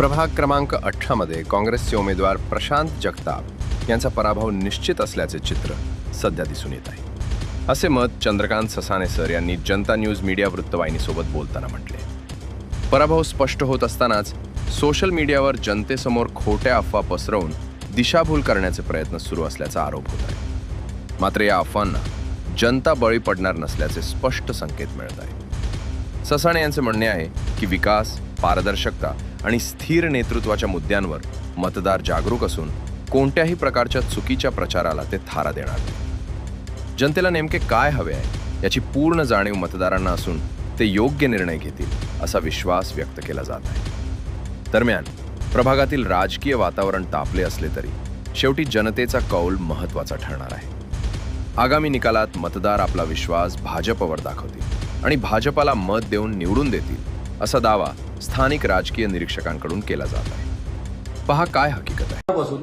प्रभाग क्रमांक अठरामध्ये काँग्रेसचे उमेदवार प्रशांत जगताप यांचा पराभव निश्चित असल्याचे चित्र सध्या दिसून येत आहे. असे मत चंद्रकांत ससाने सर यांनी जनता न्यूज मीडिया वृत्तवाहिनीसोबत बोलताना म्हटले. पराभव स्पष्ट होत असतानाच सोशल मीडियावर जनतेसमोर खोट्या अफवा पसरवून दिशाभूल करण्याचे प्रयत्न सुरू असल्याचा आरोप होत आहे. मात्र या अफवांना जनता बळी पडणार नसल्याचे स्पष्ट संकेत मिळत आहेत ससाणे यांचे म्हणणे आहे की विकास पारदर्शकता आणि स्थिर नेतृत्वाच्या मुद्द्यांवर मतदार जागरूक असून कोणत्याही प्रकारच्या चुकीच्या प्रचाराला ते थारा देणार नाही जनतेला नेमके काय हवे आहे याची पूर्ण जाणीव मतदारांना असून ते योग्य निर्णय घेतील असा विश्वास व्यक्त केला जात आहे. दरम्यान प्रभागातील राजकीय वातावरण तापले असले तरी शेवटी जनतेचा कौल महत्त्वाचा ठरणार आहे. आगामी निकालात मतदार आपला विश्वास भाजपवर दाखवतील आणि भाजपाला मत देऊन निवडून देतील असा दावा स्थानिक राजकीय निरीक्षकांकडून केला जात आहे. पहा काय हकीकत आहे.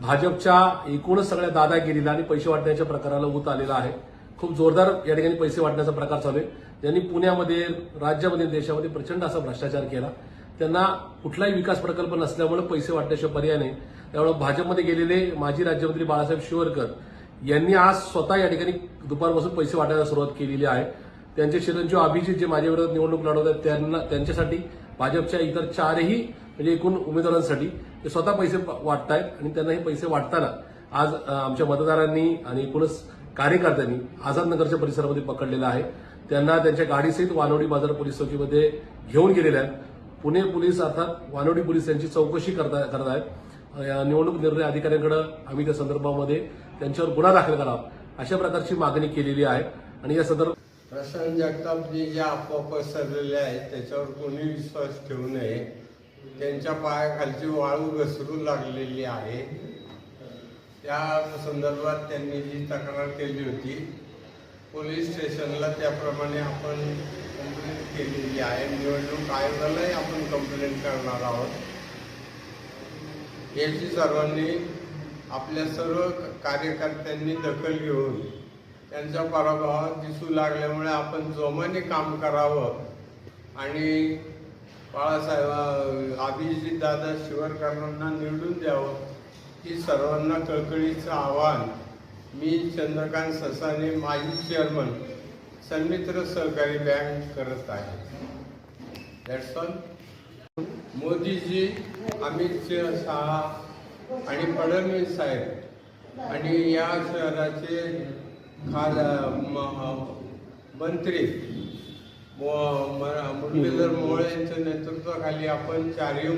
भाजपच्या एकूणच सगळ्या दादागिरीला आणि पैसे वाटण्याच्या प्रकाराला ऊत आलेला आहे. खूप जोरदार या ठिकाणी पैसे वाटण्याचा प्रकार चालू आहे. ज्यांनी पुण्यामध्ये राज्यामध्ये देशामध्ये प्रचंड असा भ्रष्टाचार केला. त्यांना कुठलाही विकास प्रकल्प नसल्यामुळे पैसे वाटण्याशिवाय पर्याय नाही. त्यामुळे भाजपमध्ये गेलेले माजी राज्यमंत्री बाळासाहेब शिवरकर यांनी आज स्वतः या ठिकाणी दुपारपासून पैसे वाटायला सुरुवात केलेली आहे. त्यांचे चिरंजीव अभिजित जे माझ्याविरोधात निवडणूक लढवत आहेत त्यांना त्यांच्यासाठी भाजपच्या इतर चारही म्हणजे एकूण उमेदवारांसाठी ते स्वतः पैसे वाटतायत आणि त्यांना हे पैसे वाटताना आज आमच्या मतदारांनी आणि एकूणच कार्यकर्त्यांनी आझादनगरच्या परिसरामध्ये पकडलेलं आहे. त्यांना त्यांच्या गाडीसहित वानवडी बाजार पोलीस चौकीमध्ये घेऊन गेलेल्या आहेत. पुणे पोलीस अर्थात वानवडी पोलीस यांची चौकशी करता करत आहेत या निवडणूक निर्णय अधिकाऱ्यांकडे आम्ही त्या संदर्भामध्ये त्यांच्यावर गुन्हा दाखल करावा अशा प्रकारची मागणी केलेली आहे. आणि या संदर्भात प्रशांत जगतापजी ज्या आपोआप पसरलेल्या आहेत त्याच्यावर कोणी विश्वास ठेवू नये. त्यांच्या पायाखालची वाळू घसरू लागलेली आहे. त्या संदर्भात त्यांनी जी तक्रार केली होती पोलीस स्टेशनला त्याप्रमाणे आपण कंप्लेंट केलेली आहे. निवडणूक आयोगालाही आपण कंप्लेंट करणार आहोत. याची सर्वांनी आपल्या सर्व कार्यकर्त्यांनी दखल घेऊन त्यांचा पराभव दिसू लागल्यामुळे आपण जोमाने काम करावं. आणि बाळासाहेब अभिजितदादा शिवरकरांना निवडून द्यावं ही सर्वांना कळकळीचं आव्हान. मी चंद्रकांत ससाने माजी चेअरमन सन्मित्र सहकारी बँक करत आहे. दॅट्स ऑल मोदीजी अमित शहा आणि फडणवीस साहेब आणि या शहराचे खाल म- मंत्री म- मुरलीधर मोळे यांच्या नेतृत्वाखाली आपण चारही